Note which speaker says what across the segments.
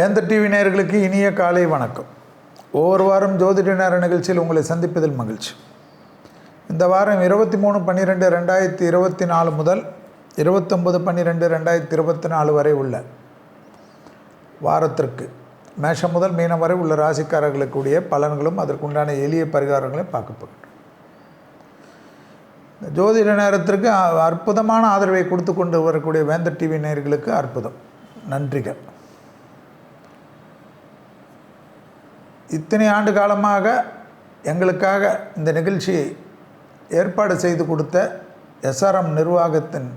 Speaker 1: வேந்த TV நேயர்களுக்கு இனிய காலை வணக்கம். ஒவ்வொரு வாரம் ஜோதிட நேர நிகழ்ச்சியில் உங்களை சந்திப்பதில் மகிழ்ச்சி. இந்த வாரம் இருபத்தி மூணு பன்னிரெண்டு ரெண்டாயிரத்தி இருபத்தி நாலு முதல் இருபத்தொம்பது பன்னிரெண்டு ரெண்டாயிரத்தி இருபத்தி நாலு வரை உள்ள வாரத்திற்கு மேஷம் முதல் மீனம் வரை உள்ள ராசிக்காரர்களுக்குடைய பலன்களும் அதற்குண்டான எளிய பரிகாரங்களையும் பார்க்கப்படும் ஜோதிட நேரத்திற்கு அற்புதமான ஆதரவை கொடுத்து கொண்டு வரக்கூடிய வேந்த டிவி நேயர்களுக்கு அற்புதம். நன்றிகள். இத்தனை ஆண்டு காலமாக எங்களுக்காக இந்த நிகழ்ச்சியை ஏற்பாடு செய்து கொடுத்த எஸ்ஆர்எம் நிர்வாகத்தின்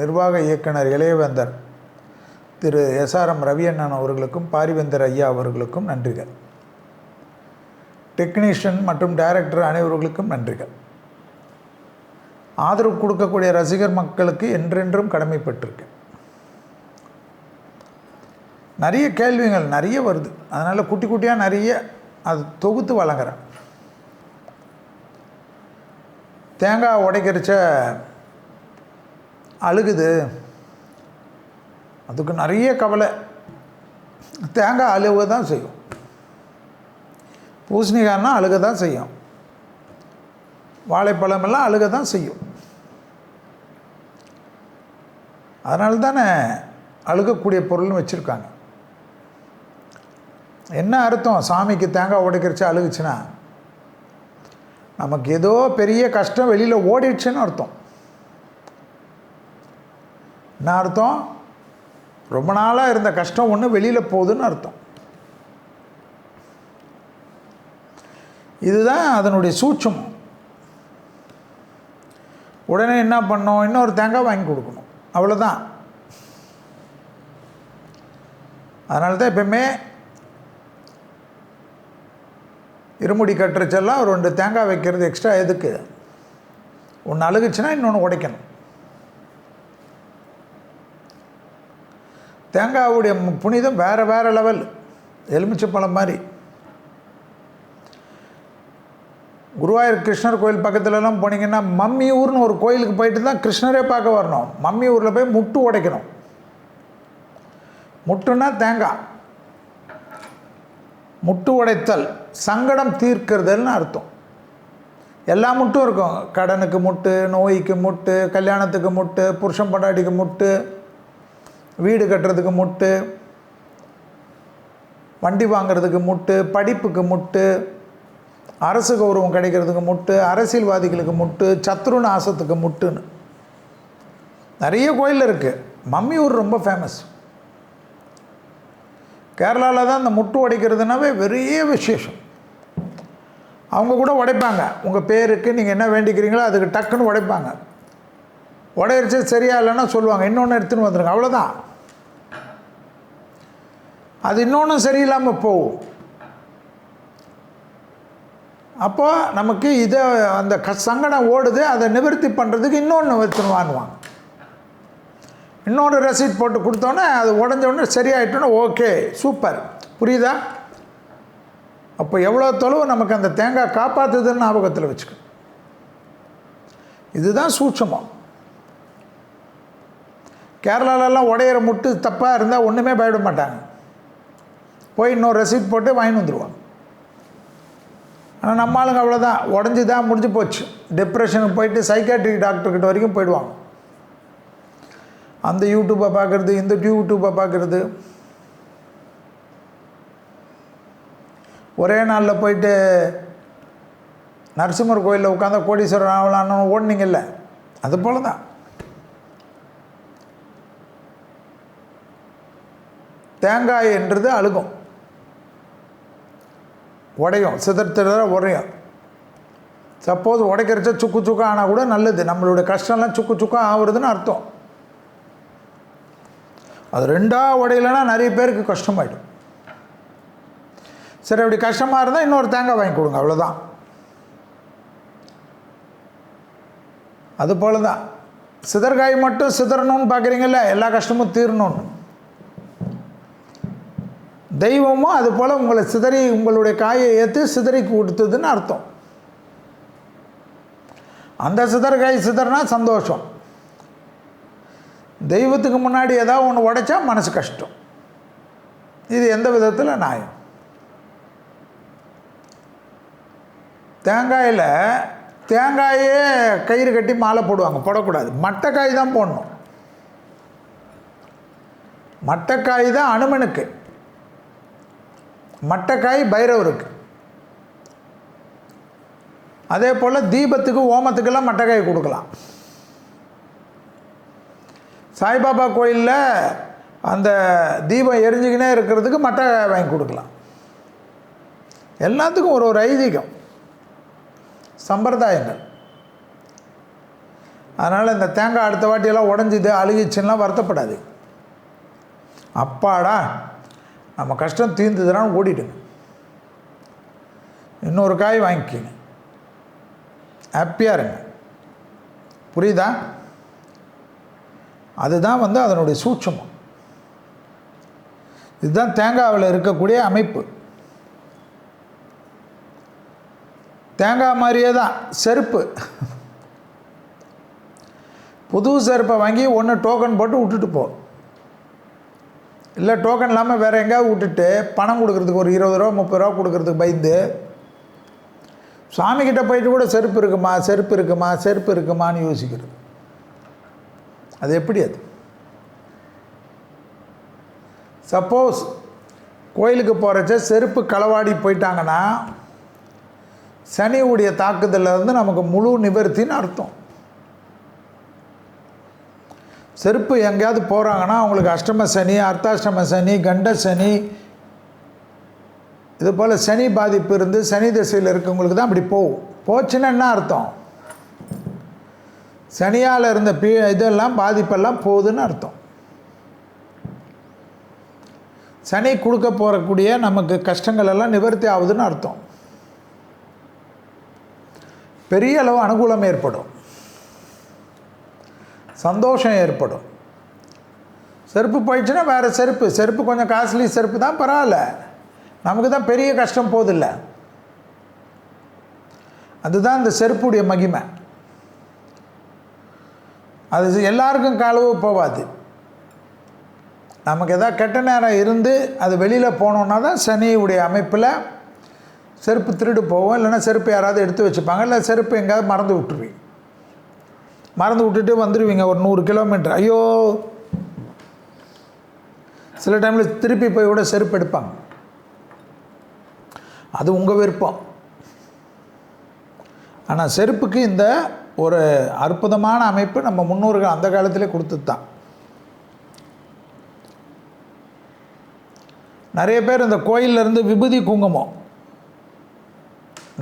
Speaker 1: நிர்வாக இயக்குனர் இளையவேந்தர் திரு எஸ்ஆர்எம் ரவியண்ணன் அவர்களுக்கும் பாரிவேந்தர் ஐயா அவர்களுக்கும் நன்றிகள். டெக்னீஷியன் மற்றும் டைரக்டர் அனைவர்களுக்கும் நன்றிகள். ஆதரவு கொடுக்கக்கூடிய ரசிகர் மக்களுக்கு என்றென்றும் கடமைப்பட்டிருக்கேன். நிறைய கேள்விகள் நிறைய வருது. அதனால் குட்டி குட்டியாக நிறைய அது தொகுத்து வழங்குறேன். தேங்காய் உடைக்கிறச்ச அழுகுது. அதுக்கு நிறைய கவலை. தேங்காய் அழுக தான் செய்யும். பூசணிக்காய்னா அழுக தான் செய்யும். வாழைப்பழமெல்லாம் அழுக தான் செய்யும். அதனால தானே அழுகக்கூடிய பொருள்னு வச்சுருக்காங்க. என்ன அர்த்தம்? சாமிக்கு தேங்காய் உடைக்கிறச்சு அழுகுச்சுன்னா? நமக்கு ஏதோ பெரிய கஷ்டம் வெளியில் ஓடிடுச்சுன்னு அர்த்தம். என்ன அர்த்தம்? ரொம்ப நாளாக இருந்த கஷ்டம் ஒன்று வெளியில் போகுதுன்னு அர்த்தம். இதுதான் அதனுடைய சூட்சம். உடனே என்ன பண்ணோம்? இன்னொரு தேங்காய் வாங்கி கொடுக்கணும். அவ்வளோதான் அதனால தான் எப்பயுமே இருமுடி கட்டுறச்செல்லாம் ரெண்டு தேங்காய் வைக்கிறது எக்ஸ்ட்ரா எதுக்கு? ஒன்று அழுகுச்சுன்னா இன்னொன்று உடைக்கணும். தேங்காவுடைய மு- புனிதம் வேறு வேறு லெவல் எலுமிச்சப்பழம் மாதிரி. குருவாயூர் கிருஷ்ணர் கோயில் பக்கத்துலலாம் போனீங்கன்னா மம்மியூர்னு ஒரு கோயிலுக்கு போயிட்டு தான் கிருஷ்ணரே பார்க்க வரணும். மம்மியூரில் போய் முட்டு உடைக்கணும். முட்டுன்னா தேங்காய். முட்டு உடைத்தல். சங்கடம் தீர்க்கிறதுன்னு அர்த்தம். எல்லா முட்டும் இருக்கும். கடனுக்கு முட்டு நோய்க்கு முட்டு கல்யாணத்துக்கு முட்டு புருஷன் பொண்டாட்டிக்கு முட்டு வீடு கட்டுறதுக்கு முட்டு வண்டி வாங்குறதுக்கு முட்டு படிப்புக்கு முட்டு அரசு கௌரவம் கிடைக்கிறதுக்கு முட்டு அரசியல்வாதிகளுக்கு முட்டு சத்ரு நாசத்துக்கு முட்டுன்னு. நிறைய கோயில் இருக்குது மம்மியூர் ரொம்ப ஃபேமஸ் கேரளாவில் தான் இந்த முட்டு உடைக்கிறதுனாவே பெரிய விசேஷம். அவங்க கூட உடைப்பாங்க. உங்கள் பேருக்கு நீங்கள் என்ன வேண்டிக்கிறீங்களோ அதுக்கு டக்குன்னு உடைப்பாங்க. உடையிறச்சு சரியா இல்லைன்னா சொல்லுவாங்க. இன்னொன்று எடுத்துன்னு வந்துடுங்க அவ்வளோதான் அது இன்னொன்றும் சரியில்லாமல் போகும். அப்போ நமக்கு இதை அந்த க சங்கடம் ஓடுது. அதை நிவர்த்தி பண்ணுறதுக்கு இன்னொன்று எடுத்துன்னு வாங்குவாங்க இன்னொரு ரெசீட் போட்டு கொடுத்தோன்னே அது உடஞ்சோடனே சரியாயிட்டோன்னே ஓகே சூப்பர் புரியுதா? அப்போ எவ்வளோ தொலைவு நமக்கு அந்த தேங்காய் காப்பாற்றுதுன்னு ஞாபகத்தில் வச்சுக்க. இதுதான் சூட்சமம். கேரளாலெல்லாம் உடையிற முட்டு தப்பாக இருந்தால் ஒன்றுமே பயப்பட மாட்டாங்க. போய் இன்னொரு ரெசிப்ட் போட்டு வாங்கின்னு வந்துடுவாங்க ஆனால் நம்ம ஆளுங்க அவ்வளோதான் உடஞ்சி தான் முடிஞ்சு போச்சு. டிப்ரெஷனுக்கு போயிட்டு சைக்காட்ரிக் டாக்டர்கிட்ட வரைக்கும் போயிடுவாங்க. அந்த யூடியூப்பை பார்க்குறது இந்த யூடியூப்பை பார்க்குறது. ஒரே நாளில் போயிட்டு நரசிம்மர் கோயிலில் உட்காந்தா கோடீஸ்வரர் ஆகலான்னு ஓடினீங்கல்ல? அது போல தான் தேங்காய் என்றது அழுகும். உடையும். சிதற சிதற உடையும் சப்போஸ் உடைக்கிறச்ச சுக்கு சுக்கா ஆனால் கூட நல்லது. நம்மளுடைய கஷ்டம்லாம் சுக்கு சுக்கா ஆகுறதுன்னு அர்த்தம். அது ரெண்டாக உடையலைன்னா நிறைய பேருக்கு கஷ்டமாயிடும். சரி அப்படி கஷ்டமாக இருந்தால் இன்னொரு தேங்காய் வாங்கி கொடுங்க அவ்வளோதான் அது போல தான் சிதற்காய் மட்டும் சிதறணும்னு பார்க்குறீங்கல்ல எல்லா கஷ்டமும் தீரணும்னு. தெய்வமும் அது போல் உங்களை சிதறி உங்களுடைய காயை ஏற்று சிதறி கொடுத்ததுன்னு அர்த்தம். அந்த சிதற்காய் சிதறினா சந்தோஷம். தெய்வத்துக்கு முன்னாடி ஏதாவது ஒன்று உடைச்சா மனசு கஷ்டம். இது எந்த விதத்தில் நியாயம்? தேங்காயில் தேங்காயே கயிறு கட்டி மாலை போடுவாங்க. போடக்கூடாது. மட்டைக்காய் தான் போடணும். மட்டைக்காய் தான் அனுமனுக்கு. மட்டைக்காய் பைரவருக்கு. அதே போல் தீபத்துக்கு ஓமத்துக்கெல்லாம் மட்டைக்காய் கொடுக்கலாம். சாய்பாபா கோயிலில் அந்த தீபம் எரிஞ்சுக்கினே இருக்கிறதுக்கு மட்டை வாங்கி கொடுக்கலாம். எல்லாத்துக்கும் ஒரு ஒரு ஐதீகம். சம்பிரதாயங்கள். அதனால் இந்த தேங்காய் அடுத்த வாட்டியெல்லாம் உடஞ்சிது அழுகிச்சுன்னா வருத்தப்படாது. அப்பாடா நம்ம கஷ்டம் தீர்ந்துதுனான்னு ஓடிடுங்க. இன்னொரு காய் வாங்கிக்கிங்க. ஹாப்பியாக இருங்க. புரியுதா? அதுதான் வந்து அதனுடைய சூட்சமம். இதுதான் தேங்காவில் இருக்கக்கூடிய அமைப்பு. தேங்காய் மாதிரியே தான் செருப்பு. புது செருப்பை வாங்கி ஒன்று டோக்கன் போட்டு விட்டுட்டு போ. இல்லை டோக்கன் இல்லாமல் வேறு எங்கேயாவது விட்டுட்டு பணம் கொடுக்கறதுக்கு ஒரு இருபது ரூபா முப்பது ரூபா கொடுக்குறதுக்கு பயந்து சாமிக்கிட்ட போயிட்டு கூட செருப்பு இருக்குமா செருப்பு இருக்குமா செருப்பு இருக்குமான்னு யோசிக்கிறது. அது எப்படி அது? சப்போஸ் கோயிலுக்கு போகிறச்ச செருப்பு களவாடி போயிட்டாங்கன்னா சனியுடைய தாக்குதலில் இருந்து நமக்கு முழு நிவர்த்தின்னு அர்த்தம். செருப்பு எங்கேயாவது போகிறாங்கன்னா அவங்களுக்கு அஷ்டம சனி அர்த்தாஷ்டம சனி கண்ட சனி இது போல் சனி பாதிப்பு இருந்து சனி திசையில் இருக்கவங்களுக்கு தான் அப்படி போகும். போச்சுன்னா என்ன அர்த்தம்? சனியால் இருந்த பீ இதெல்லாம் பாதிப்பெல்லாம் போகுதுன்னு அர்த்தம். சனி கொடுக்க போகக்கூடிய நமக்கு கஷ்டங்கள் எல்லாம் நிவர்த்தி ஆகுதுன்னு அர்த்தம். பெரிய அளவு அனுகூலம் ஏற்படும். சந்தோஷம் ஏற்படும். செருப்பு போயிடுச்சுன்னா வேறு செருப்பு. செருப்பு கொஞ்சம் காஸ்ட்லி செருப்பு தான் பரவாயில்ல. நமக்கு தான் பெரிய கஷ்டம் போதில்ல அதுதான் இந்த செருப்புடைய மகிமை. அது எல்லாருக்கும் காலவு போகாது நமக்கு எதாவது கெட்ட நேரம் இருந்து அது வெளியில் போனோன்னா தான் சனியுடைய அமைப்பில் செருப்பு திருடு போவோம் இல்லைன்னா செருப்பு யாராவது எடுத்து வச்சுப்பாங்க இல்லை செருப்பு எங்கேயாவது மறந்து விட்டுருவீங்க. மறந்து விட்டுட்டு வந்துடுவீங்க ஒரு நூறு கிலோமீட்டர். ஐயோ! சில டைமில் திருப்பி போய் கூட செருப்பு எடுப்பாங்க. அது உங்கள் விருப்பம். ஆனால் செருப்புக்கு இந்த ஒரு அற்புதமான அமைப்பு நம்ம முன்னோர்கள் அந்த காலத்திலே கொடுத்து தான். நிறைய பேர் இந்த கோயிலிருந்து விபூதி குங்குமம்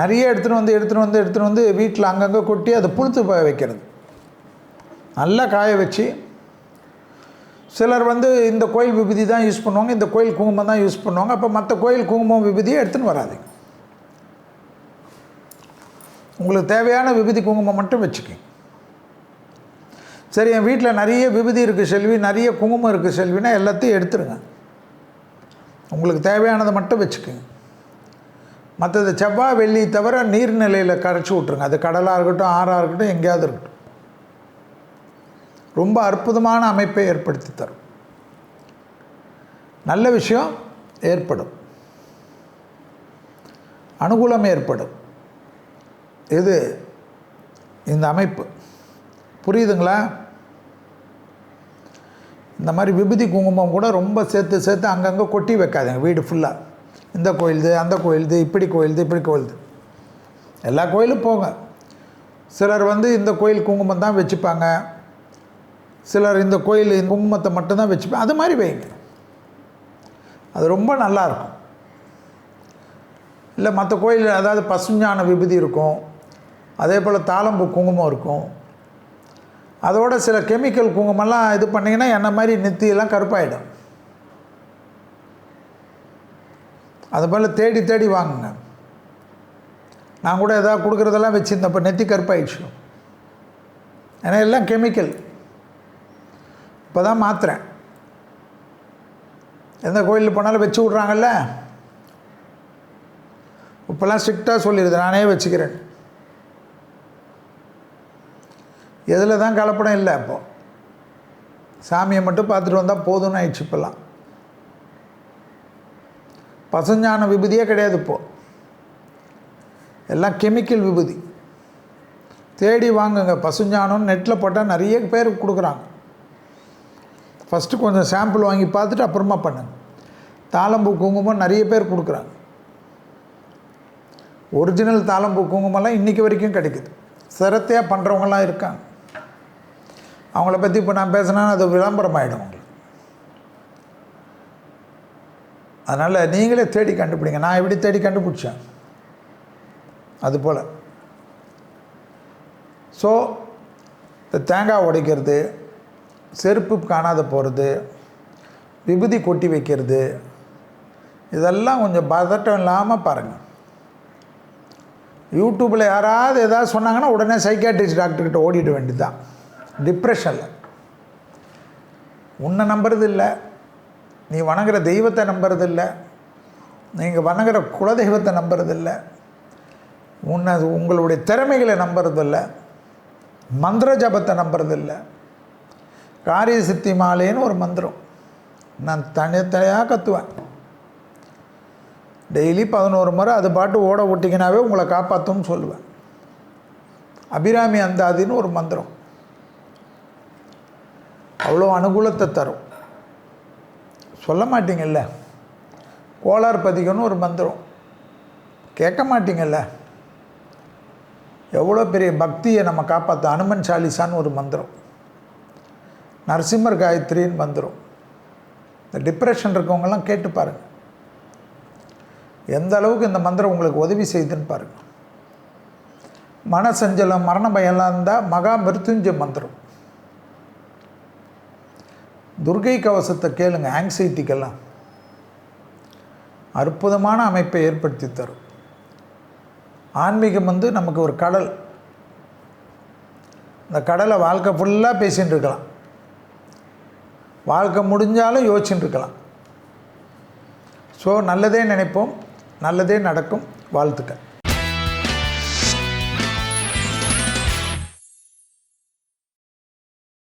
Speaker 1: நிறைய எடுத்துகிட்டு வந்து எடுத்துகிட்டு வந்து எடுத்துகிட்டு வந்து வீட்டில் அங்கங்கே கொட்டி அதை புழுத்து போய வைக்கிறது. நல்லா காய வச்சு சிலர் வந்து இந்த கோயில் விபூதி தான் யூஸ் பண்ணுவாங்க இந்த கோயில் குங்குமம் தான் யூஸ் பண்ணுவாங்க அப்போ மற்ற கோயில் குங்குமம் விபூதியை எடுத்துன்னு வராதிங்க உங்களுக்கு தேவையான விபூதி குங்குமம் மட்டும் வச்சுக்கோங்க. சரி என் வீட்டில் நிறைய விபூதி இருக்குது செல்வி நிறைய குங்குமம் இருக்குது செல்வினா எல்லாத்தையும் எடுத்துருங்க. உங்களுக்கு தேவையானதை மட்டும் வச்சுக்கோங்க. மற்றது செவ்வாய் வெள்ளி தவிர நீர்நிலையில் கரைச்சி விட்ருங்க அது கடலாக இருக்கட்டும் ஆறாக இருக்கட்டும் எங்கேயாவது இருக்கட்டும். ரொம்ப அற்புதமான அமைப்பை ஏற்படுத்தி தரும். நல்ல விஷயம் ஏற்படும். அனுகூலம் ஏற்படும். இது இந்த அமைப்பு. புரியுதுங்களா? இந்த மாதிரி விபூதி குங்குமம் கூட ரொம்ப சேர்த்து சேர்த்து அங்கங்கே கொட்டி வைக்காதுங்க வீடு ஃபுல்லாக இந்த கோயிலுது அந்த கோயிலுது இப்படி கோயிலுது இப்படி கோயிலுது. எல்லா கோயிலும் போங்க. சிலர் வந்து இந்த கோயில் குங்குமம் தான் வச்சுப்பாங்க. சிலர் இந்த கோயில் குங்குமத்தை மட்டும்தான் வச்சுப்பாங்க அது மாதிரி வைங்க. அது ரொம்ப நல்லாயிருக்கும் இல்லை மற்ற கோயில் அதாவது பசுஞான விபூதி இருக்கும். அதே போல் தாளம்பு குங்குமம் இருக்கும். அதோட சில கெமிக்கல் குங்குமெல்லாம் இது பண்ணிங்கன்னா என்ன மாதிரி நெத்தியெல்லாம் கருப்பாயிடும். அது போல் தேடி தேடி வாங்குங்க நான் கூட எதாவது கொடுக்குறதெல்லாம் வச்சுருந்தேன் இப்போ நெத்தி கருப்பாயிடுச்சு. ஏன்னா எல்லாம் கெமிக்கல் இப்போ தான் மாற்றுறேன் எந்த கோயிலில் போனாலும் வச்சு விட்றாங்கல்ல? இப்போல்லாம் ஸ்ட்ரிக்டாக சொல்லிடுது. நானே வச்சுக்கிறேன். எதில் தான் கலப்படம் இல்லை அப்போது சாமியை மட்டும் பார்த்துட்டு வந்தால் போதும்னு ஆயிடுச்சு இப்போல்லாம். பசுஞ்சான விபூதியே கிடையாது இப்போது எல்லாம் கெமிக்கல் விபூதி. தேடி வாங்குங்க. பசுஞ்சானம்னு நெட்டில் போட்டால் நிறைய பேர் கொடுக்குறாங்க. ஃபஸ்ட்டு கொஞ்சம் சாம்பிள் வாங்கி பார்த்துட்டு அப்புறமா பண்ணுங்கள் தாளம்பூ குங்குமம் நிறைய பேர் கொடுக்குறாங்க. ஒரிஜினல் தாளம்பூ குங்குமம்லாம் இன்றைக்கி வரைக்கும் கிடைக்குது. சிரத்தையாக பண்ணுறவங்களாம் இருக்காங்க. அவங்கள பற்றி இப்போ நான் பேசினா அது விளம்பரம் ஆகிடும் உங்களுக்கு அதனால் நீங்களே தேடி கண்டுபிடிங்க. நான் எப்படி தேடி கண்டுபிடிச்சேன். அதுபோல் ஸோ இந்த தேங்காய் உடைக்கிறது செருப்பு காணாத போகிறது விபூதி கொட்டி வைக்கிறது இதெல்லாம் கொஞ்சம் பதட்டம் இல்லாமல் பாருங்கள் யூடியூப்பில் யாராவது ஏதாவது சொன்னாங்கன்னா உடனே சைக்காட்ரிஸ்ட் டாக்டர்கிட்ட ஓடிட வேண்டியது தான் டிப்ரெஷனில் உன்னை நம்புறது இல்லை. நீ வணங்குற தெய்வத்தை நம்புறதில்ல. நீங்கள் வணங்குற குலதெய்வத்தை நம்புறதில்லை. உன்னை உங்களுடைய திறமைகளை நம்புறதில்ல. மந்திர ஜபத்தை நம்புறதில்லை. காரிய சித்தி மாலைன்னு ஒரு மந்திரம். நான் தனித்தனியாக கத்துவேன். டெய்லி பதினோரு முறை அது பாட்டு ஓட விட்டிங்கனாவே உங்களை காப்பாற்றும்னு சொல்லுவேன். அபிராமி அந்தாதின்னு ஒரு மந்திரம். அவ்வளோ அனுகூலத்தை தரும். சொல்ல மாட்டீங்கல்ல கோளார் பதிகம்னு ஒரு மந்திரம். கேட்க மாட்டீங்கல்ல எவ்வளோ பெரிய பக்தியை நம்ம காப்பாற்ற அனுமன் சாலிசான்னு ஒரு மந்திரம். நரசிம்மர் காயத்ரின்னு மந்திரம். இந்த டிப்ரெஷன் இருக்கவங்கெல்லாம் கேட்டு பாருங்கள் எந்த அளவுக்கு இந்த மந்திரம் உங்களுக்கு உதவி செய்யுதுன்னு பாருங்கள் மனசஞ்சலம் மரண பயம்லாம் இருந்தால் மகா மிருத்துஞ்ச மந்திரம். துர்கை கவசத்தை கேளுங்க ஆங்ஸைட்டிக்கெல்லாம் அற்புதமான அமைப்பை ஏற்படுத்தி தரும். ஆன்மீகம் வந்து நமக்கு ஒரு கடல். இந்த கடலை வாழ்க்கை ஃபுல்லாக பேசின்னு இருக்கலாம் வாழ்க்கை முடிஞ்சாலும் யோசிச்சுட்டு இருக்கலாம் ஸோ நல்லதே நினைப்போம் நல்லதே நடக்கும். வாழ்த்துக்கள்.